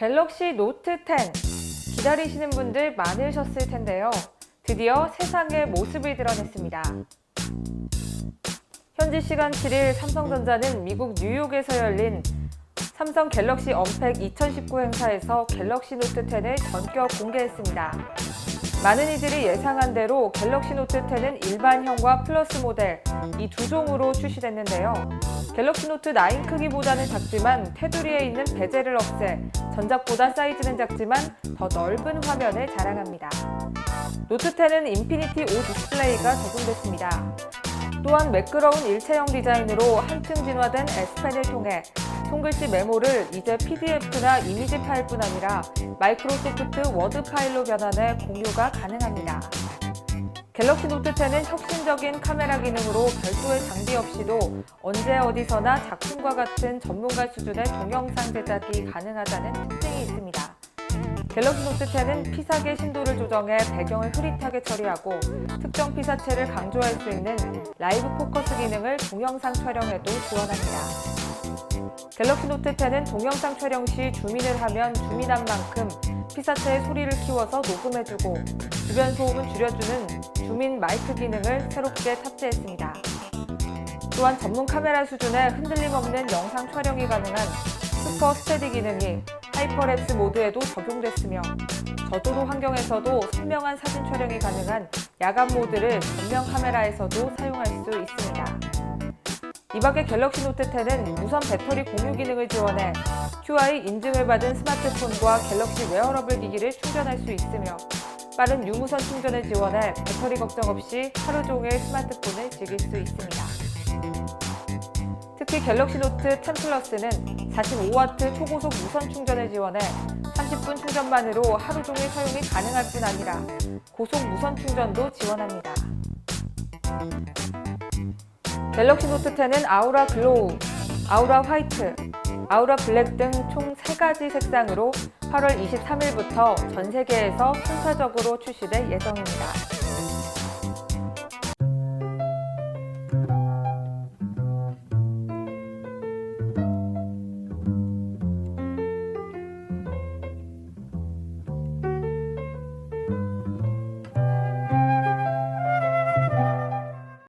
갤럭시 노트 10 기다리시는 분들 많으셨을 텐데요. 드디어 세상의 모습을 드러냈습니다. 현지 시간 7일 삼성전자는 미국 뉴욕에서 열린 삼성 갤럭시 언팩 2019 행사에서 갤럭시 노트 10을 전격 공개했습니다. 많은 이들이 예상한 대로 갤럭시 노트 10은 일반형과 플러스 모델 이 두 종으로 출시됐는데요. 갤럭시 노트 9 크기보다는 작지만 테두리에 있는 베젤을 없애 전작보다 사이즈는 작지만 더 넓은 화면을 자랑합니다. 노트 10은 인피니티 5 디스플레이가 적용됐습니다. 또한 매끄러운 일체형 디자인으로 한층 진화된 S펜을 통해 손글씨 메모를 이제 PDF나 이미지 파일뿐 아니라 마이크로소프트 워드 파일로 변환해 공유가 가능합니다. 갤럭시 노트 10은 혁신적인 카메라 기능으로 별도의 장비 없이도 언제 어디서나 작품과 같은 전문가 수준의 동영상 제작이 가능하다는 특징이 있습니다. 갤럭시 노트 10은 피사계 신도를 조정해 배경을 흐릿하게 처리하고 특정 피사체를 강조할 수 있는 라이브 포커스 기능을 동영상 촬영에도 지원합니다. 갤럭시 노트 10은 동영상 촬영 시 줌인을 하면 줌인한 만큼 피사체의 소리를 키워서 녹음해주고 주변 소음을 줄여주는 줌인 마이크 기능을 새롭게 탑재했습니다. 또한 전문 카메라 수준의 흔들림 없는 영상 촬영이 가능한 슈퍼 스테디 기능이 하이퍼랩스 모드에도 적용됐으며 저도로 환경에서도 선명한 사진 촬영이 가능한 야간 모드를 전면 카메라에서도 사용할 수 있습니다. 이 밖에 갤럭시 노트 10은 무선 배터리 공유 기능을 지원해 QI 인증을 받은 스마트폰과 갤럭시 웨어러블 기기를 충전할 수 있으며 빠른 유무선 충전을 지원해 배터리 걱정 없이 하루 종일 스마트폰을 즐길 수 있습니다. 갤럭시 노트 10 플러스는 45W 초고속 무선 충전을 지원해 30분 충전만으로 하루 종일 사용이 가능할 뿐 아니라 고속 무선 충전도 지원합니다. 갤럭시 노트 10은 아우라 글로우, 아우라 화이트, 아우라 블랙 등 총 3가지 색상으로 8월 23일부터 전 세계에서 순차적으로 출시될 예정입니다.